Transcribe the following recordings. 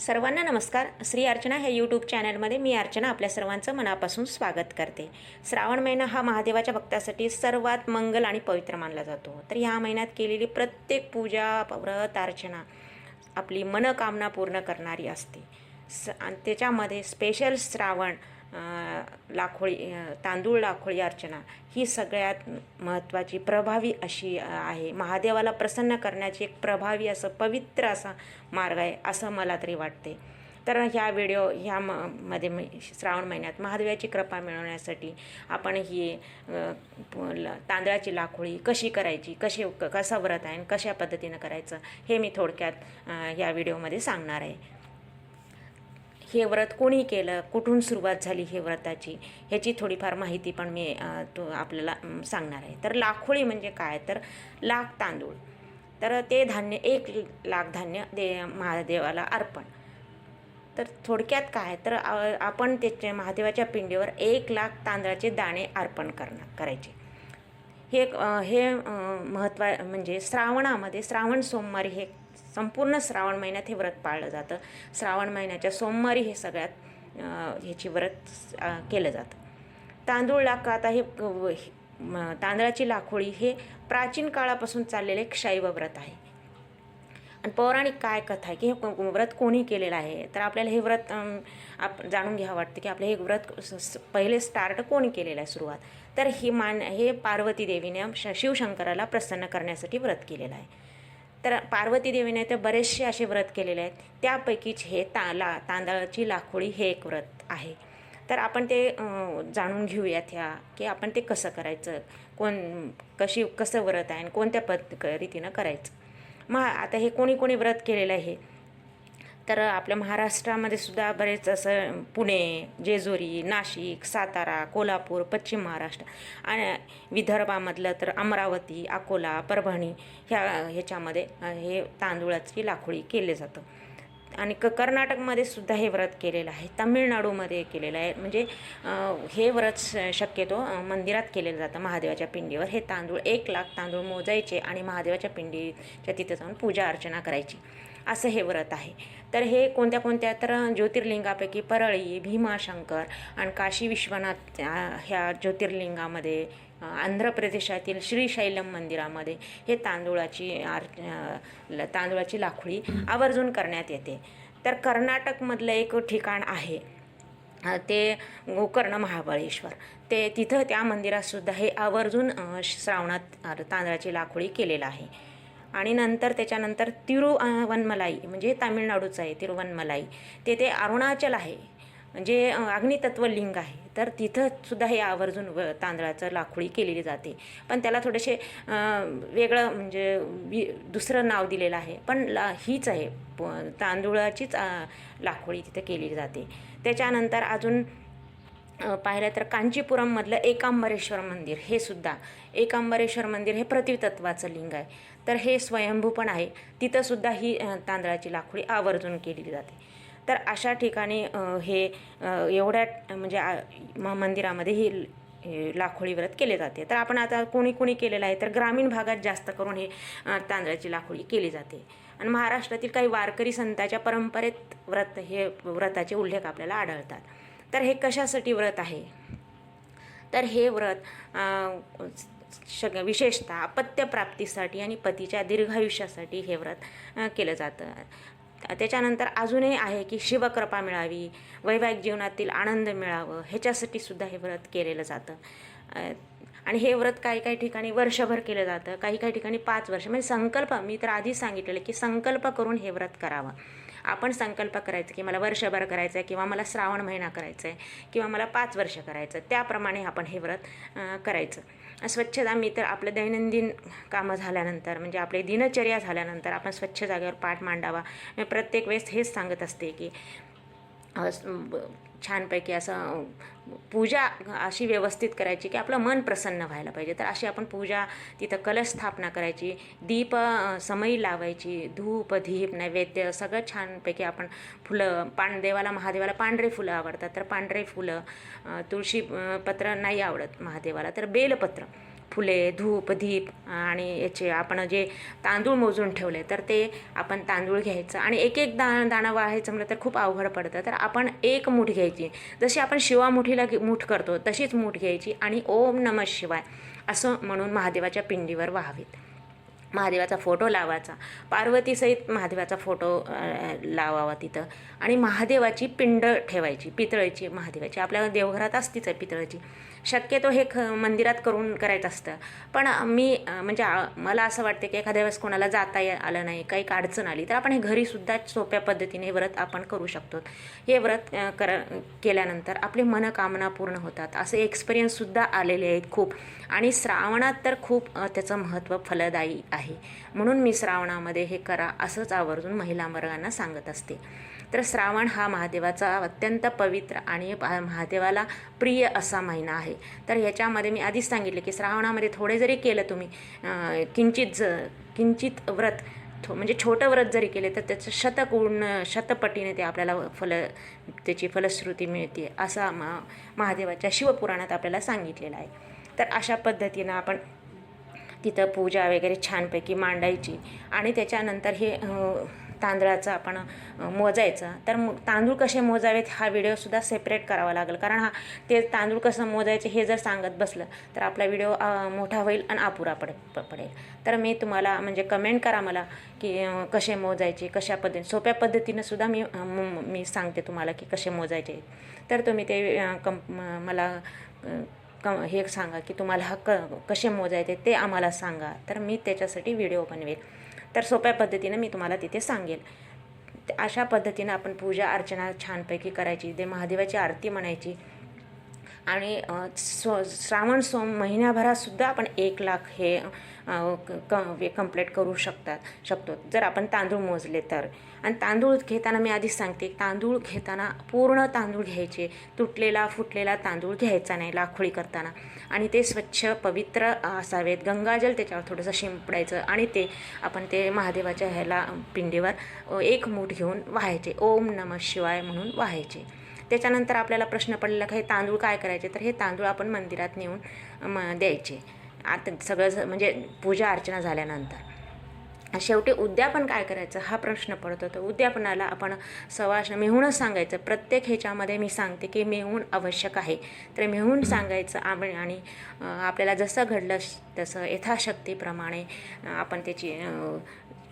सर्वांना नमस्कार. श्री अर्चना ह्या यूट्यूब चॅनलमध्ये मी अर्चना आपल्या सर्वांचं मनापासून स्वागत करते. श्रावण महिना हा महादेवाच्या भक्तासाठी सर्वात मंगल आणि पवित्र मानला जातो. तर ह्या महिन्यात केलेली प्रत्येक पूजा व्रत अर्चना आपली मनकामना पूर्ण करणारी असते. स आणि त्याच्यामध्ये स्पेशल श्रावण लाखोळी तांदूळ लाखोळी अर्चना ही सगळ्यात महत्त्वाची प्रभावी अशी आहे. महादेवाला प्रसन्न करण्याची एक प्रभावी असं पवित्र असा मार्ग आहे असं मला तरी वाटते. तर ह्या व्हिडिओ ह्या म मध्ये श्रावण महिन्यात महादेवाची कृपा मिळवण्यासाठी आपण ही ल- तांदळाची लाखोळी कशी करायची कशी क- कसं व्रत आहे आणि कशा पद्धतीनं करायचं हे मी थोडक्यात या ह्या व्हिडिओमध्ये सांगणार आहे. हे व्रत कोणी केलं? कुठून सुरुवात झाली हे व्रताची? ह्याची थोडीफार माहिती पण मी तो आपल्याला सांगणार आहे. तर लाखोळी म्हणजे काय? तर लाख तांदूळ. तर ते धान्य एक लाख धान्य दे महादेवाला अर्पण. तर थोडक्यात काय? तर आपण त्याच्या महादेवाच्या पिंडीवर एक लाख तांदळाचे दाणे अर्पण करणार करायचे. हे एक, हे महत्त्वा म्हणजे श्रावणामध्ये श्रावण सोमवारी हे संपूर्ण श्रावण महिन्यात हे व्रत पाळलं जातं. श्रावण महिन्याच्या सोमवारी हे सगळ्यात ह्याची व्रत केलं जातं. तांदूळ लाख आता हे तांदळाची लाखोळी हे प्राचीन काळापासून चाललेले एक शैव व्रत आहे. आणि पौराणिक काय कथा आहे की हे व्रत कोणी केलेलं आहे? तर आपल्याला हे व्रत आप जाणून घ्यावं वाटतं की आपलं हे व्रत पहिले स्टार्ट कोणी केलेलं आहे सुरुवात? तर ही मान हे पार्वती देवीने श शिवशंकराला प्रसन्न करण्यासाठी व्रत केलेलं आहे. तर पार्वती देवीने तर बरेचसे असे व्रत केलेले आहेत. त्यापैकीच हे ताला तांदळाची लाखोळी हे एक व्रत आहे. तर आपण ते जाणून घेऊयात ह्या की आपण ते कसं करायचं? कोण कशी कसं व्रत आहे आणि कोणत्या पद रीतीनं करायचं? मग आता हे कोणी कोणी व्रत केलेलं आहे? तर आपल्या महाराष्ट्रामध्ये सुद्धा बरेच असं पुणे जेजुरी नाशिक सातारा कोल्हापूर पश्चिम महाराष्ट्र आणि विदर्भामधलं तर अमरावती अकोला परभणी ह्या ह्याच्यामध्ये हे तांदूळाची लाखोळी केले जातं. आणि क कर्नाटकमध्ये सुद्धा हे व्रत केलेलं आहे तामिळनाडूमध्ये केलेलं आहे. म्हणजे हे व्रत शक्यतो मंदिरात केलेलं जातं महादेवाच्या पिंडीवर. हे तांदूळ एक लाख तांदूळ मोजायचे आणि महादेवाच्या पिंडीच्या तिथे जाऊन पूजा अर्चना करायची. असं हे व्रत आहे. तर हे कोणत्या कोणत्या तर ज्योतिर्लिंगापैकी परळी भीमाशंकर आणि काशी विश्वनाथ ह्या ज्योतिर्लिंगामध्ये आंध्र प्रदेशातील श्रीशैलम मंदिरामध्ये हे तांदूळाची आर तांदुळाची ल- तांदूळाची आवर्जून करण्यात येते. तर कर्नाटकमधलं एक ठिकाण आहे ते गोकर्ण महाबळेश्वर. ते तिथं त्या मंदिरातसुद्धा हे आवर्जून श्रावणात तांदळाची लाखोळी केलेलं आहे. आणि नंतर त्याच्यानंतर तिरुवनमलाई म्हणजे तामिळनाडूचं आहे तिरुवनमलाई. तेथे अरुणाचल आहे म्हणजे अग्नितत्व लिंग आहे. तर तिथंसुद्धा हे आवर्जून व तांदळाचं लाखोळी केलेली जाते. पण त्याला थोडेसे वेगळं म्हणजे वि दुसरं नाव दिलेलं आहे. पण ला हीच आहे. प तांदूळाचीच लाखोळी तिथं केली जाते. त्याच्यानंतर अजून पाहिलं तर कांचीपुरममधलं एकांबरेश्वर मंदिर हे सुद्धा. एकांबरेश्वर मंदिर हे प्रतितत्वाचं लिंग आहे. तर हे स्वयंभू पण आहे. तिथंसुद्धा ही तांदळाची लाखोडी आवर्जून केली जाते. तर अशा ठिकाणी हे एवढ्या म्हणजे मंदिरामध्ये ही लाखोळी व्रत केले जाते. तर आपण आता कोणी कोणी केलेलं आहे तर ग्रामीण भागात जास्त करून हे तांदळाची लाखोळी केली जाते. आणि महाराष्ट्रातील काही वारकरी संतांच्या परंपरेत व्रत हे व्रताचे उल्लेख आपल्याला आढळतात. तर हे कशासाठी व्रत आहे? तर हे व्रत अ, शग विशेषतः अपत्यप्राप्तीसाठी आणि पतीच्या दीर्घायुष्यासाठी हे व्रत केलं जातं. त्याच्यानंतर अजूनही आहे की शिवकृपा मिळावी वैवाहिक जीवनातील आनंद मिळावं ह्याच्यासाठी सुद्धा हे व्रत केलेलं जातं. आणि हे व्रत काही काही ठिकाणी वर्षभर केलं जातं काही काही ठिकाणी पाच वर्ष. म्हणजे संकल्प मी तर आधीच सांगितलेलं की संकल्प करून हे व्रत करावं. आपण संकल्प करायचं की मला वर्षभर करायचं आहे किंवा मला श्रावण महिना करायचा आहे किंवा मला पाच वर्ष करायचं आहे त्याप्रमाणे आपण हे व्रत करायचं. स्वच्छता मी तर आपलं दैनंदिन कामं झाल्यानंतर म्हणजे आपली दिनचर्या झाल्यानंतर आपण स्वच्छ जागेवर पाठ मांडावा. मी प्रत्येक वेळेस हेच सांगत असते की ब- छानपैकी असं पूजा अशी व्यवस्थित करायची की आपलं मन प्रसन्न व्हायला पाहिजे. तर अशी आपण पूजा तिथं कलश स्थापना करायची दीप समयी समई लावायची धूप धीप नैवेद्य सगळं छानपैकी आपण फुलं पान देवाला महादेवाला पांढरे फुलं आवडतात. तर पांढरे फुलं तुळशी पत्र नाही आवडत महादेवाला तर बेलपत्र. फुले धूप दीप आणि याचे आपण जे तांदूळ मोजून ठेवले तर ते आपण तांदूळ घ्यायचं आणि एक एक दा दाणं वाहायचं म्हटलं तर खूप अवघड पडतं. तर आपण एक मूठ घ्यायची. जशी आपण शिवामुठीला घे- मूठ करतो तशीच मूठ घ्यायची आणि ओम नम शिवाय असं म्हणून महादेवाच्या पिंडीवर वाहावीत. महादेवाचा फोटो लावायचा. पार्वतीसहित महादेवाचा फोटो लावावा तिथं. आणि महादेवाची पिंड ठेवायची पितळेची महादेवाची. आपल्या देवघरात असतीच आहे पितळेची. शक्यतो हे ख मंदिरात करून करायचं असतं. पण मी म्हणजे आ- मला असं वाटते की एखाद्या वेळेस कोणाला जाता ये- आलं नाही काही अडचण आली तर आपण हे घरीसुद्धा सोप्या पद्धतीने व्रत आपण करू शकतो. हे व्रत कर केल्यानंतर आपली मनकामना पूर्ण होतात. असे एक्सपिरियन्ससुद्धा आलेले आहेत खूप. आणि श्रावणात तर खूप त्याचं महत्त्व फलदायी आहे. आहे. म्हणून मी श्रावणामध्ये हे करा असंच आवर्जून महिला वर्गांना सांगत असते. तर श्रावण हा महादेवाचा अत्यंत पवित्र आणि महादेवाला प्रिय असा महिना आहे. तर ह्याच्यामध्ये मी आधीच सांगितले की श्रावणामध्ये थोडे जरी केलं तुम्ही किंचित ज किंचित व्रत थो म्हणजे छोटं व्रत जरी केले तर त्याचं शतगुण शतपटीने ते आपल्याला फल त्याची फलश्रुती मिळते असा मा महादेवाच्या शिवपुराणात आपल्याला सांगितलेलं आहे. तर अशा पद्धतीनं आपण तिथं पूजा वगैरे छानपैकी मांडायची. आणि त्याच्यानंतर हे तांदळाचं आपण मोजायचं. तर मग तांदूळ कसे मोजावेत हा व्हिडिओसुद्धा सेपरेट करावा लागेल. कारण हा ते तांदूळ कसं मोजायचे हे जर सांगत बसलं तर आपला व्हिडिओ मोठा होईल आणि अपुरा पडे प- पडेल. तर मी तुम्हाला म्हणजे कमेंट करा मला की कसे मोजायचे कशा पद्धती सोप्या पद्धतीनंसुद्धा मी मी सांगते तुम्हाला की कसे मोजायचे. तर तुम्ही ते कं मला क हे सांगा की तुम्हाला हा क कसे मोजायचे ते आम्हाला सांगा. तर मी त्याच्यासाठी व्हिडिओ बनवेल. तर सोप्या पद्धतीनं मी तुम्हाला तिथे सांगेल. ते- अशा पद्धतीनं आपण पूजा अर्चना छानपैकी करायची ते महादेवाची आरती म्हणायची आणि स्व सो श्रावण सोम महिन्याभरातसुद्धा आपण एक लाख हे क कंप्लीट करू शकतात शकतो. जर आपण तांदूळ मोजले तर. आणि तांदूळ घेताना मी आधीच सांगते तांदूळ घेताना पूर्ण तांदूळ घ्यायचे. तुटलेला फुटलेला तांदूळ घ्यायचा नाही लाखोळी करताना. आणि ते स्वच्छ पवित्र असावेत. गंगाजल त्याच्यावर थोडंसं शिंपडायचं आणि ते आपण ते महादेवाच्या ह्याला पिंडीवर एक मूठ घेऊन वाहायचे. ओम नम शिवाय म्हणून वाहायचे. त्याच्यानंतर आपल्याला प्रश्न पडलेला का हे तांदूळ काय करायचे? तर हे तांदूळ आपण मंदिरात नेऊन म द्यायचे. आता सगळं ज- म्हणजे पूजा अर्चना झाल्यानंतर. शेवटी उद्यापन काय करायचं? हा प्रश्न पडतो. तर उद्यापनाला आपण सवाश मेहूनच सांगायचं. प्रत्येक ह्याच्यामध्ये मी सांगते की मेहून आवश्यक आहे. तर मेहून सांगायचं आपण आणि आपल्याला जसं घडलं तसं यथाशक्तीप्रमाणे आपण त्याची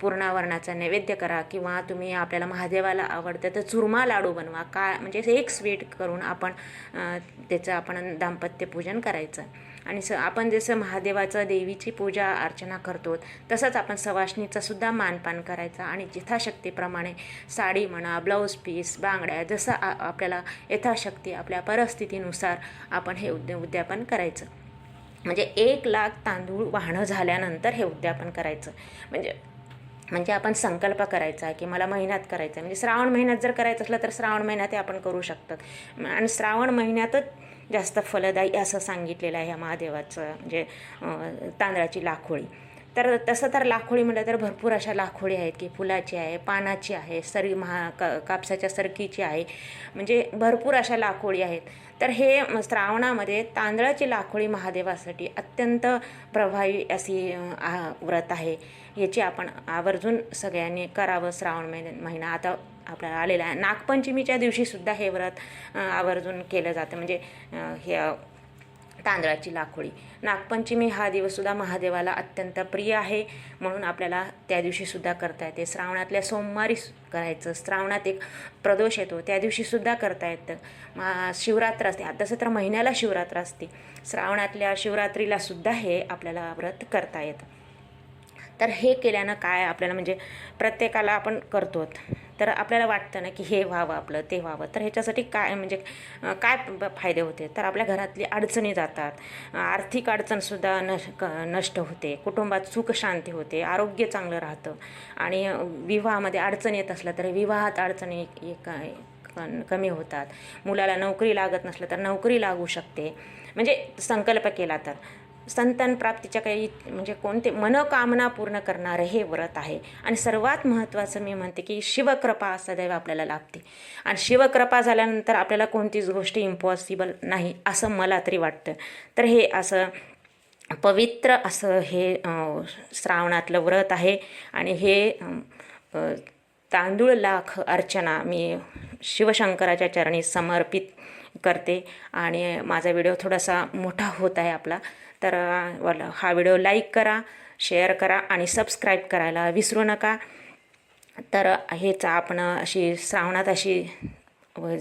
पूर्णावरणाचा नैवेद्य करा किंवा तुम्ही आपल्याला महादेवाला आवडतं तर चुरमा लाडू बनवा. का म्हणजे एक स्वीट करून आपण त्याचं आपण दाम्पत्यपूजन करायचं. आणि स आपण जसं महादेवाचं देवीची पूजा अर्चना करतो तसंच आपण सवाष्णीचा सुद्धा मानपान करायचा. आणि यथाशक्तीप्रमाणे साडी म्हणा ब्लाऊज पीस बांगड्या जसं आ आपल्याला यथाशक्ती आपल्या परिस्थितीनुसार आपण हे उद्या उद्यापन करायचं. म्हणजे एक लाख तांदूळ वाहणं झाल्यानंतर हे उद्यापन करायचं. म्हणजे म्हणजे आपण संकल्प करायचा की मला महिन्यात करायचं आहे म्हणजे श्रावण महिन्यात जर करायचं असलं तर श्रावण महिन्यात हे आपण करू शकतात. आणि श्रावण महिन्यातच जास्त फलदायी असं सांगितलेलं आहे ह्या महादेवाचं म्हणजे तांदळाची लाखोळी. तर तसं तर लाखोळी म्हटलं तर भरपूर अशा लाखोळी आहेत की फुलाची आहे पानाची आहे सरी महा का कापसाच्या सरकीची आहे. म्हणजे भरपूर अशा लाखोळी आहेत. तर हे श्रावणामध्ये तांदळाची लाखोळी महादेवासाठी अत्यंत प्रभावी अशी आ- व्रत आहे. याची आपण आवर्जून सगळ्यांनी करावं श्रावण महिन्या महिना. आता आपल्याला आलेला आहे. नागपंचमीच्या दिवशीसुद्धा हे व्रत आवर्जून केलं जातं. म्हणजे हे तांदळाची लाखोळी. नागपंचमी हा दिवससुद्धा महादेवाला अत्यंत प्रिय आहे. म्हणून आपल्याला त्या दिवशीसुद्धा करता येते. श्रावणातल्या सोमवारी करायचं. श्रावणात एक प्रदोष येतो. त्या दिवशीसुद्धा करता येतं. मा शिवरात्र असते. तसं तर महिन्याला शिवरात्र असते. श्रावणातल्या शिवरात्रीलासुद्धा हे आपल्याला व्रत करता येतं. तर हे केल्यानं काय आपल्याला म्हणजे प्रत्येकाला आपण करतो तर आपल्याला वाटतं ना की हे व्हावं आपलं ते व्हावं. तर ह्याच्यासाठी काय म्हणजे काय फायदे होते? तर आपल्या घरातली अडचणी जातात. आर्थिक अडचणसुद्धा नश क नष्ट होते. कुटुंबात सुख शांती होते. आरोग्य चांगलं राहतं. आणि विवाहामध्ये अडचण येत असलं तर विवाहात अडचणी एक कमी होतात. मुलाला नोकरी लागत नसलं तर नोकरी लागू शकते. म्हणजे संकल्प केला तर. संतान प्राप्तीच्या काही म्हणजे कोणते मनोकामना पूर्ण करणारं हे व्रत आहे. आणि सर्वात महत्त्वाचं मी म्हणते की शिवकृपा सदैव आपल्याला लाभते. आणि शिवकृपा झाल्यानंतर आपल्याला कोणतीच गोष्ट इम्पॉसिबल नाही असं मला तरी वाटतं. तर हे असं पवित्र असं हे श्रावणातलं व्रत आहे. आणि हे तांदूळ लाख अर्चना मी शिवशंकराच्या चरणी समर्पित करते. आणि माझा व्हिडिओ थोडासा मोठा होत आहे आपला. तर हा व्हिडिओ लाईक करा शेअर करा आणि सबस्क्राईब करायला विसरू नका. तर हेच आपण अशी श्रावणात अशी व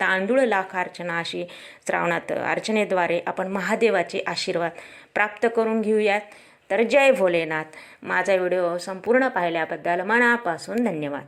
तांदूळ लाख अर्चना अशी श्रावणात अर्चनेद्वारे आपण महादेवाचे आशीर्वाद प्राप्त करून घेऊयात. तर जय भोलेनाथ. माझा व्हिडिओ संपूर्ण पाहिल्याबद्दल मनापासून धन्यवाद.